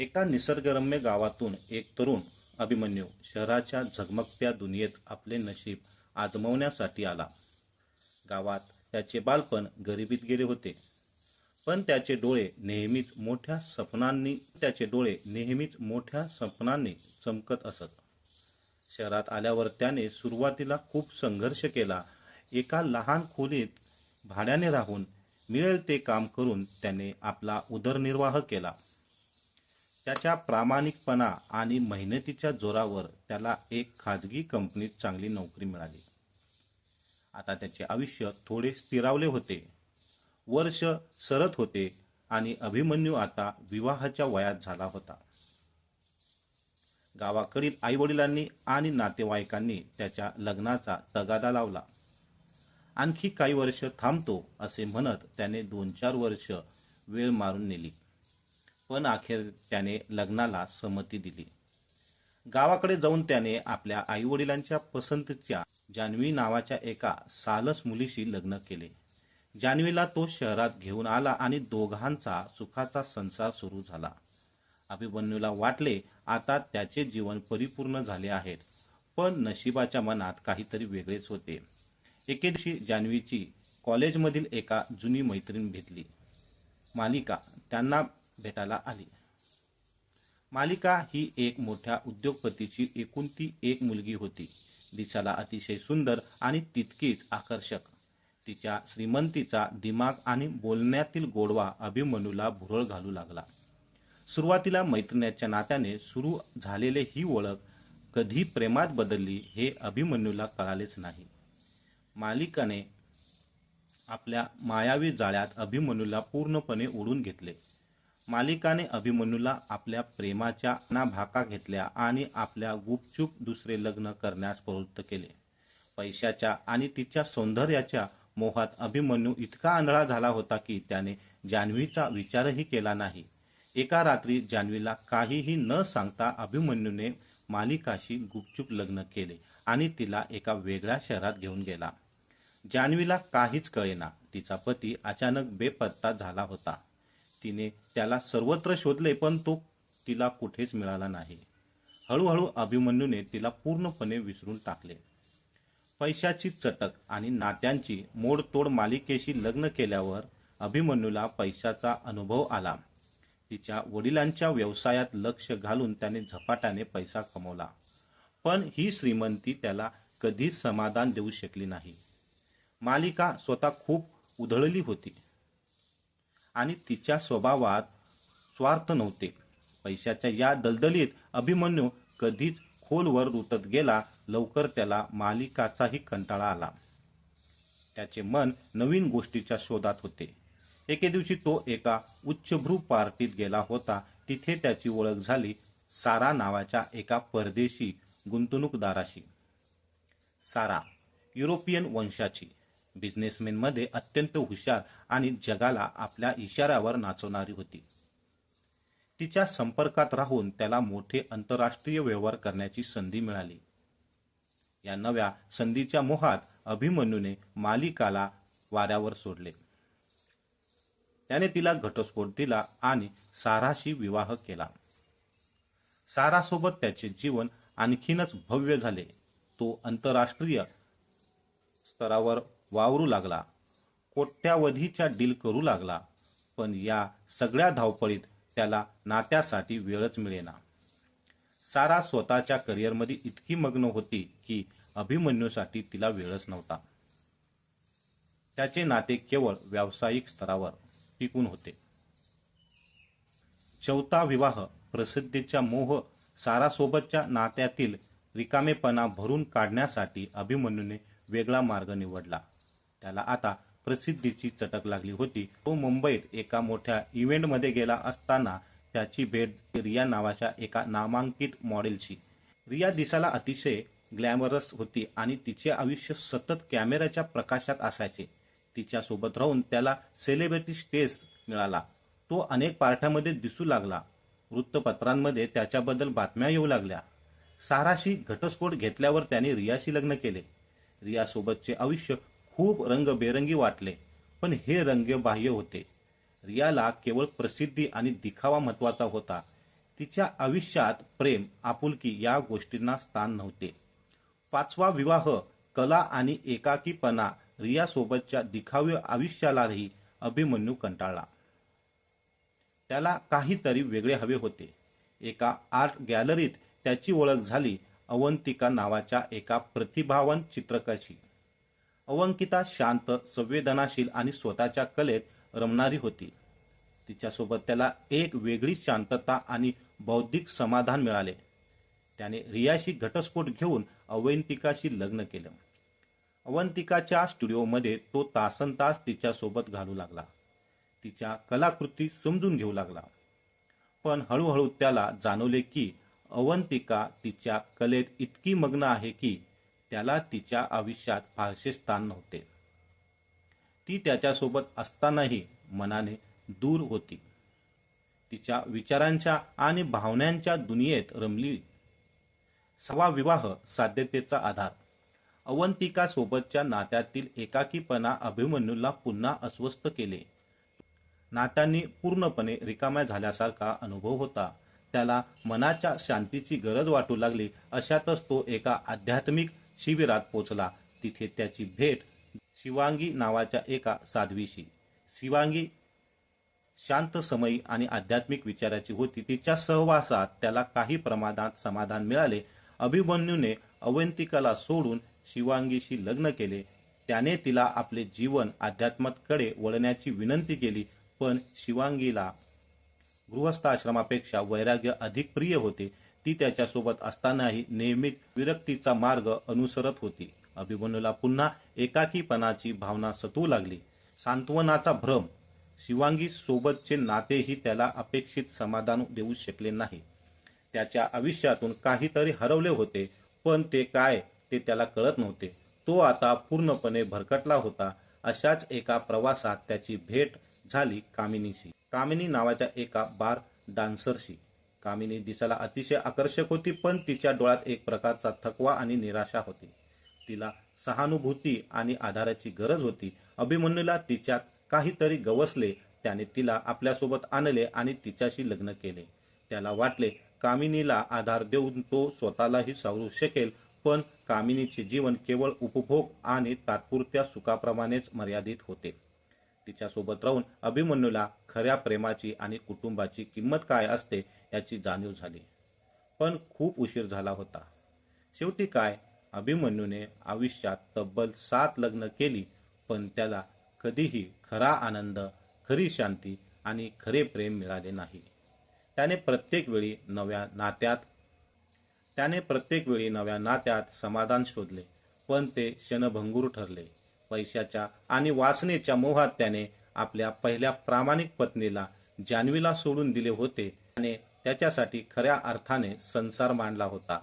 एका निसर्गरम्य गावातून एक तरुण अभिमन्यू शहराच्या झगमगत्या दुनियेत आपले नशीब आजमवण्यासाठी आला. गावात त्याचे बालपण गरिबीत गेले होते. पण त्याचे डोळे नेहमीच मोठ्या सपनांनी त्याचे डोळे नेहमीच मोठ्या सपनांनी चमकत असत. शहरात आल्यावर त्याने सुरुवातीला खूप संघर्ष केला. एका लहान खोलीत भाड्याने राहून मिळेल ते काम करून त्याने आपला उदरनिर्वाह केला. त्याच्या प्रामाणिकपणा आणि मेहनतीच्या जोरावर त्याला एक खाजगी कंपनीत चांगली नोकरी मिळाली. आता त्याचे आयुष्य थोडे स्थिरावले होते. वर्ष सरत होते आणि अभिमन्यू आता विवाहाच्या वयात झाला होता. गावाकडील आईवडिलांनी आणि नातेवाईकांनी त्याच्या लग्नाचा तगादा लावला. आणखी काही वर्ष थांबतो असे म्हणत त्याने दोन चार वर्ष वेळ मारून नेली. पण अखेर त्याने लग्नाला संमती दिली. गावाकडे जाऊन त्याने आपल्या आईवडिलांच्या पसंतीच्या जान्हवी नावाच्या एका सालस मुलीशी लग्न केले. जान्हवीला तो शहरात घेऊन आला आणि दोघांचा सुखाचा संसार सुरू झाला. अभिमन्यूला वाटले आता त्याचे जीवन परिपूर्ण झाले आहेत पण नशिबाच्या मनात काहीतरी वेगळेच होते. एके दिवशी जान्हवीची कॉलेजमधील एका जुनी मैत्रीण भेटली. मालिका त्यांना भेटायला आली. मालिका ही एक मोठ्या उद्योगपतीची एकूण ती एक मुलगी होती. दिसाला अतिशय सुंदर आणि तितकीच आकर्षक. तिच्या श्रीमंतीचा दिमाग आणि बोलण्यातील गोडवा अभिमन्यूला भुरळ घालू लागला. सुरुवातीला मैत्रिण्याच्या नात्याने सुरू झालेले ही ओळख कधी प्रेमात बदलली हे अभिमन्यूला कळालेच नाही. मालिकाने आपल्या मायावी जाळ्यात अभिमन्यूला पूर्णपणे ओढून घेतले. मालिकाने अभिमन्यूला आपल्या प्रेमाच्या भाका घेतल्या आणि आपल्या गुपचूप दुसरे लग्न करण्यास प्रवृत्त केले. पैशाच्या आणि तिच्या सौंदर्याच्या मोहात अभिमन्यू इतका आंधळा झाला होता की त्याने जान्हवीचा विचारही केला नाही. एका रात्री जान्हवीला काहीही न सांगता अभिमन्यूने मालिकाशी गुपचूप लग्न केले आणि तिला एका वेगळ्या शहरात घेऊन गेला. जान्हवीला काहीच कळेना. तिचा पती अचानक बेपत्ता झाला होता. तिने त्याला सर्वत्र शोधले पण तो तिला कुठेच मिळाला नाही. हळूहळू अभिमन्यूने तिला पूर्णपणे विसरून टाकले. पैशाची चटक आणि नात्यांची मोडतोड मालिकेशी लग्न केल्यावर अभिमन्यूला पैशाचा अनुभव आला. तिच्या वडिलांच्या व्यवसायात लक्ष घालून त्याने झपाट्याने पैसा कमवला. पण ही श्रीमंती त्याला कधीच समाधान देऊ शकली नाही. मालिका स्वतः खूप उधळली होती. आणि तिच्या स्वभावात स्वार्थ नव्हते. पैशाच्या या दलदलीत अभिमन्यू कधीच खोलवर रुतत गेला. लवकर त्याला मालिकाचाही कंटाळा आला. त्याचे मन नवीन गोष्टीच्या शोधात होते. एके दिवशी तो एका उच्चभ्रू पार्टीत गेला होता. तिथे त्याची ओळख झाली सारा नावाच्या एका परदेशी गुंतवणूकदाराशी. सारा युरोपियन वंशाची. बिझनेसमॅनमध्ये अत्यंत हुशार आणि जगाला आपल्या इशाऱ्यावर नाचवणारी होती. तिच्या संपर्कात राहून त्याला मोठे आंतरराष्ट्रीय व्यवहार करण्याची संधी मिळाली. या नव्या संधीच्या मोहात अभिमन्यूने मालिकाला वाऱ्यावर सोडले. त्याने तिला घटस्फोट दिला आणि साराशी विवाह केला. सारासोबत त्याचे जीवन आणखीनच भव्य झाले. तो आंतरराष्ट्रीय स्तरावर वावरू लागला. कोट्यावधीच्या डील करू लागला. पण या सगळ्या धावपळीत त्याला नात्यासाठी वेळच मिळेना. सारा स्वतःच्या करिअरमध्ये इतकी मग्न होती की अभिमन्यूसाठी तिला वेळच नव्हता. त्याचे नाते केवळ व्यावसायिक स्तरावर टिकून होते. चौथा विवाह प्रसिद्धीच्या मोह सारासोबतच्या नात्यातील रिकामेपणा भरून काढण्यासाठी अभिमन्यूने वेगळा मार्ग निवडला. त्याला आता प्रसिद्धीची चटक लागली होती. तो मुंबईत एका मोठ्या इव्हेंटमध्ये गेला असताना त्याची भेट रिया नावाच्या एका नामांकित मॉडेलशी रिया दिसाला अतिशय ग्लॅमरस होती आणि तिचे आयुष्य सतत कॅमेऱ्याच्या प्रकाशात असायचे. तिच्यासोबत राहून त्याला सेलिब्रिटी स्टेज मिळाला. तो अनेक पार्ट्यामध्ये दिसू लागला. वृत्तपत्रांमध्ये त्याच्याबद्दल बातम्या येऊ लागल्या. साराशी घटस्फोट घेतल्यावर त्याने रियाशी लग्न केले. रियासोबतचे आयुष्य खूप रंगबेरंगी वाटले पण हे रंग बाह्य होते. रियाला केवळ प्रसिद्धी आणि दिखावा महत्त्वाचा होता. तिच्या आयुष्यात प्रेम आपुलकी या गोष्टींना स्थान नव्हते. पाचवा विवाह कला आणि एकाकीपणा रियासोबतच्या दिखाव्य आयुष्यालाही अभिमन्यू कंटाळला. त्याला काहीतरी वेगळे हवे होते. एका आर्ट गॅलरीत त्याची ओळख झाली अवंतिका नावाच्या एका प्रतिभावान चित्रकाशी अवंकिता शांत संवेदनाशील आणि स्वतःच्या कलेत रमणारी होती. तिच्यासोबत त्याला एक वेगळी शांतता आणि बौद्धिक समाधान मिळाले. त्याने रियाशी घटस्फोट घेऊन अवंतिकाशी लग्न केलं. अवंतिकाच्या स्टुडिओमध्ये तो तासन तास तिच्यासोबत घालू लागला. तिच्या कलाकृती समजून घेऊ लागला. पण हळूहळू त्याला जाणवले की अवंतिका तिच्या कलेत इतकी मग्न आहे की त्याला तिच्या आयुष्यात फारसे स्थान नव्हते. ती त्याच्यासोबत असतानाही मनाने दूर होती. तिच्या विचारांच्या आणि भावनांच्या दुनियेत रमली. सवा विवाह साध्यतेचा आधार. अवंतिका सोबतच्या नात्यातील एकाकीपणा अभिमन्यूला पुन्हा अस्वस्थ केले. नात्यांनी पूर्णपणे रिकाम्या झाल्यासारखा अनुभव होता. त्याला मनाच्या शांतीची गरज वाटू लागली. अशातच तो एका आध्यात्मिक शिबिरात पोचला. तिथे त्याची भेट शिवांगी नावाच्या एका साध्वीशी. शिवांगी शांत समयी आणि आध्यात्मिक विचाराची होती. तिच्या सहवासात त्याला काही प्रमाणात समाधान मिळाले. अभिमन्यूने अवंतिकाला सोडून शिवांगीशी लग्न केले. त्याने तिला आपले जीवन अध्यात्माकडे वळण्याची विनंती केली पण शिवांगीला गृहस्थाश्रमापेक्षा वैराग्य अधिक प्रिय होते. ती त्याच्यासोबत असतानाही नेहमीच विरक्तीचा मार्ग अनुसरत होती. अभिमन्यूला पुन्हा एकाकीपणाची भावना सतवू लागली. सांत्वनाचा भ्रम. शिवांगी सोबतचे नातेही त्याला अपेक्षित समाधान देऊ शकले नाही. त्याच्या आयुष्यातून काहीतरी हरवले होते पण ते काय ते त्याला कळत नव्हते. तो आता पूर्णपणे भरकटला होता. अशाच एका प्रवासात त्याची भेट झाली कामिनीशी. कामिनी नावाच्या एका बार डान्सरशी. कामिनी दिसायला अतिशय आकर्षक होती पण तिच्या डोळ्यात एक प्रकारचा थकवा आणि निराशा होती. तिला सहानुभूती आणि आधाराची गरज होती. अभिमन्यूला तिच्यात काहीतरी गवसले. त्याने तिला आपल्यासोबत आणले आणि तिच्याशी लग्न केले. त्याला वाटले कामिनीला आधार देऊन तो स्वतःलाही सावरू शकेल पण कामिनीचे जीवन केवळ उपभोग आणि तात्पुरत्या सुखाप्रमाणेच मर्यादित होते. तिच्यासोबत राहून अभिमन्यूला खऱ्या प्रेमाची आणि कुटुंबाची किंमत काय असते याची जाणीव झाली. पण खूप उशीर झाला होता. शेवटी काय? अभिमन्यूने आयुष्यात तब्बल सात लग्न केली पण त्याला कधीही खरा आनंद खरी शांती आणि खरे प्रेम मिळाले नाही. त्याने प्रत्येक वेळी नव्या नात्यात त्याने प्रत्येक वेळी नव्या नात्यात समाधान शोधले पण ते क्षणभंगूर ठरले. पैशाच्या आणि वासनेच्या मोहात त्याने आपल्या पहिल्या प्रामाणिक पत्नीला जान्हवीला सोडून दिले होते. त्याने त्याच्यासाठी खऱ्या अर्थाने संसार मांडला होता.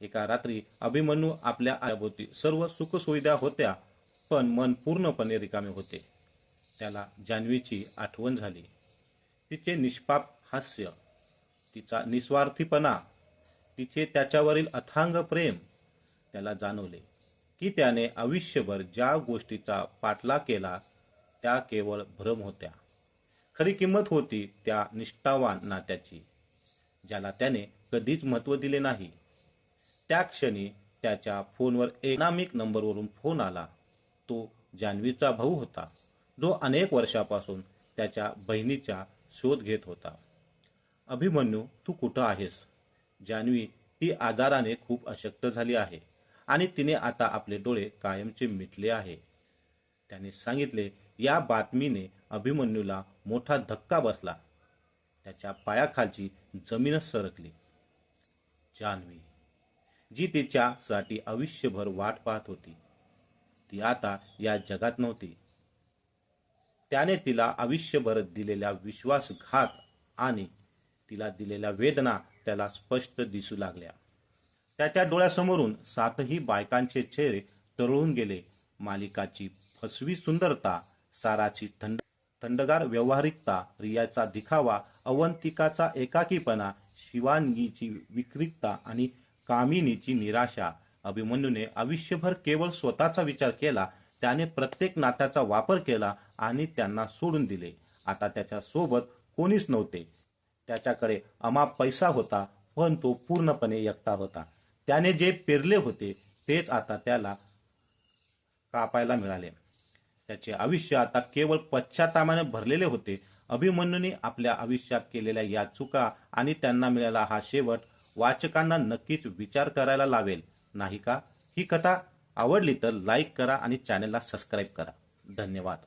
एका रात्री अभिमन्यू आपल्या आयाभोवती सर्व सुखसुविधा होत्या पण मन पूर्णपणे रिकामे होते. त्याला जान्हवीची आठवण झाली. तिचे निष्पाप हास्य तिचा निस्वार्थीपणा तिचे त्याच्यावरील अथांग प्रेम त्याला जाणवले की त्याने आयुष्यभर ज्या गोष्टीचा पाठला केला त्या केवळ भ्रम होत्या. खरी किंमत होती त्या निष्ठावान नात्याची. ज्याला त्याने कधीच महत्त्व दिले नाही. त्या क्षणी त्याच्या फोनवर एनामिक नंबरवरून फोन आला. तो जान्हवीचा भाऊ होता. जो अनेक वर्षापासून त्याच्या बहिणीचा शोध घेत होता. अभिमन्यू तू कुठं आहेस जान्हवी ती आजाराने खूप अशक्त झाली आहे आणि तिने आता आपले डोळे कायमचे मिटले आहे. त्याने सांगितले या बातमीने अभिमन्यूला मोठा धक्का बसला. त्याच्या पायाखालची जमीनच सरकली. जान्हवी जी तिच्यासाठी आयुष्यभर वाट पाहत होती ती आता या जगात नव्हती. त्याने तिला आयुष्यभर दिलेल्या विश्वासघात आणि तिला दिलेल्या वेदना त्याला स्पष्ट दिसू लागल्या. त्याच्या डोळ्यासमोरून सातही बायकांचे चेहरे तरळून गेले. मालिकाची फसवी सुंदरता साराची थंड थंडगार व्यवहारिकता रियाचा दिखावा अवंतिकाचा एकाकीपणा शिवानगीची विकृतता आणि कामिनीची निराशा अभिमन्यूने आयुष्यभर केवळ स्वतःचा विचार केला त्याने प्रत्येक नात्याचा वापर केला आणि त्यांना सोडून दिले. आता त्याच्या सोबत कोणीच नव्हते. त्याच्याकडे अमाप पैसा होता पण तो पूर्णपणे एकटा होता. त्याने जे पेरले होते तेच आता त्याला कापायला मिळाले. त्याचे आयुष्य आता केवळ पश्चातामाने भरलेले होते. अभिमन्यूने आपल्या आयुष्यात केलेल्या या चुका आणि त्यांना मिळाला हा शेवट वाचकांना नक्कीच विचार करायला लावेल. नाही का? ही कथा आवडली तर लाईक करा आणि चॅनलला सबस्क्राईब करा. धन्यवाद.